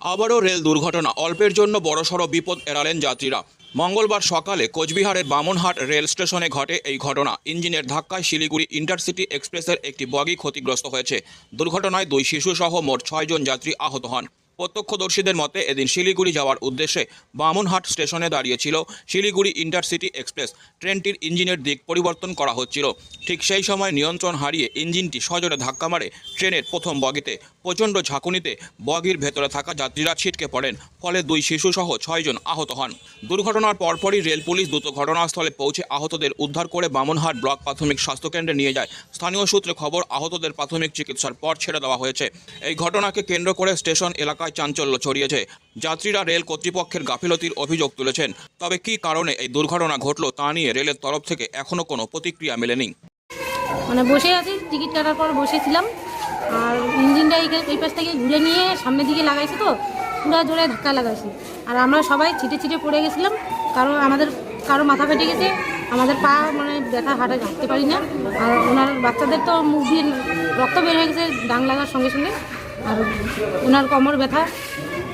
আবারও রেল দুর্ঘটনা। অল্পের জন্য বড়সড় বিপদ এড়ালেন যাত্রীরা। মঙ্গলবার সকালে কোচবিহারের বামনহাট রেল স্টেশনে ঘটে এই ঘটনা। ইঞ্জিনের ধাক্কায় শিলিগুড়ি ইন্টারসিটি এক্সপ্রেসের একটি বগি ক্ষতিগ্রস্ত হয়েছে। দুর্ঘটনায় দুই শিশুসহ মোট ছয়জন যাত্রী আহত হন। প্রত্যক্ষদর্শীদের মতে, এদিন শিলিগুড়ি যাওয়ার উদ্দেশ্যে বামনহাট স্টেশনে দাঁড়িয়েছিল শিলিগুড়ি ইন্টারসিটি এক্সপ্রেস। ট্রেনটির ইঞ্জিনের দিক পরিবর্তন করা হচ্ছিল। ঠিক সেই সময় নিয়ন্ত্রণ হারিয়ে ইঞ্জিনটি সজোরে ধাক্কা মারে ট্রেনের প্রথম বগিতে। প্রচণ্ড ঝাঁকুনিতে বগির ভেতরে থাকা যাত্রীরা ছিটকে পড়েন, ফলে দুই শিশুসহ ছয়জন আহত হন। দুর্ঘটনার পরপরই রেল পুলিশ দ্রুত ঘটনাস্থলে পৌঁছে আহতদের উদ্ধার করে বামনহাট ব্লক প্রাথমিক স্বাস্থ্যকেন্দ্রে নিয়ে যায়। স্থানীয় সূত্রে খবর, আহতদের প্রাথমিক চিকিৎসার পর ছেড়ে দেওয়া হয়েছে। এই ঘটনাকে কেন্দ্র করে স্টেশন এলাকায় চাঞ্চল্য ছড়িয়েছে। যাত্রীরা রেল কর্তৃপক্ষের গাফিলতির অভিযোগ তুলেছেন। তবে কী কারণে এই দুর্ঘটনা ঘটল তা নিয়ে রেলের তরফ থেকে এখনও কোনো প্রতিক্রিয়া মেলেনি। মানে বসে আছি, টিকিট কাটার পর বসেছিলাম। আর ইঞ্জিনটা এই এই পাশ থেকে ঘুরে নিয়ে সামনের দিকে লাগাইছে তো, পুরো জোরে ধাক্কা লাগাইছে। আর আমরা সবাই ছিটে ছিটে পড়ে গেছিলাম কারণ আমাদের, কারও মাথা ফেটে গেছে, আমাদের পা মানে ব্যথা হাঁটা হাঁটতে পারি না। আর ওনার বাচ্চাদের তো মুখ দিয়ে রক্ত বের হয়ে গেছে, ডাং লাগার সঙ্গে সঙ্গে। আর ওনার কোমর ব্যথা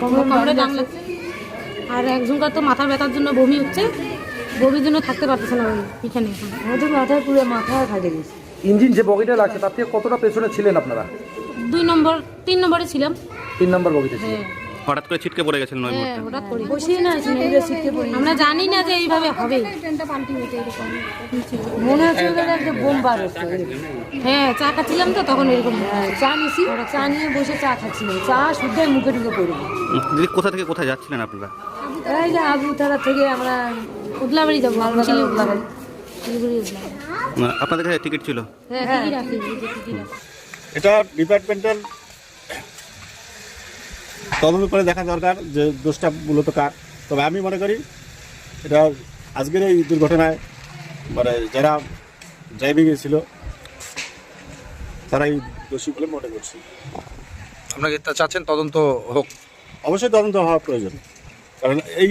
কোমর কোমরে দাম লাগছে। আর একজনকার তো মাথা ব্যথার জন্য বমি হচ্ছে। বমির জন্য থাকতে পারতেছে না এখানে এখন আমাদের মাথায় পুরো মাথায় ফাটে গেছে। ইঞ্জিন যে বগিটা লাগছে তার থেকে কতটা পেছনে ছিলেন আপনারা? দুই নম্বর তিন নম্বরে ছিলাম। তিন নম্বর বগিতে ছিলেন। হ্যাঁ। হঠাৎ করে ছিটকে পড়ে গেছেন ওই হ্যাঁ করে বসেই না আমরা জানি না যে এইভাবে হবে। মনে হচ্ছে একটা বোম বার হ্যাঁ চা খাচ্ছিলাম তো তখন এরকম হ্যাঁ, চা নিছি চা নিয়ে বসে চা খাচ্ছিলাম চা শুদ্ধ মুখে ঢুকে পড়বে দিদি কোথা থেকে কোথায় যাচ্ছিলেন আপনারা? এই যে আবুতারা থেকে আমরা উদলাবাড়ি যাব উদলাবাড়ি। আপনাদের কাছে টিকিট ছিল? হ্যাঁ এটা ডিপার্টমেন্টাল তদন্ত করে দেখা দরকার যে দোষটা মূলত কার। তবে আমি মনে করি এটা আজকের এই দুর্ঘটনায় মানে যারা ড্রাইভিংয়ে ছিল তারাই দোষী বলে মনে করছি। আপনাকে চাচ্ছেন তদন্ত হোক? অবশ্যই তদন্ত হওয়া প্রয়োজন। কারণ এই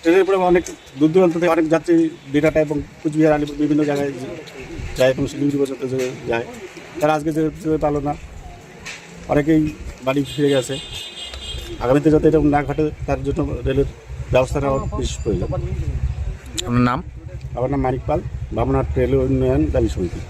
ট্রেনের উপরে অনেক দূর দূরান্ত থেকে অনেক যাত্রী দিনাটা এবং কুচবিহার আলিপুর বিভিন্ন জায়গায় যায় এবং শিলিগুড়ি পর্যন্ত যে যায় তারা আজকে যেতে পারল না অনেকেই বাড়ি ফিরে গেছে। আগামীতে যাতে এরকম না ঘটে তার জন্য রেলের ব্যবস্থা নেওয়া বিশেষ প্রয়োজন। আপনার নাম? আমার নাম মানিক পাল বামনাথ রেল উন্নয়ন দাবি সমিতি।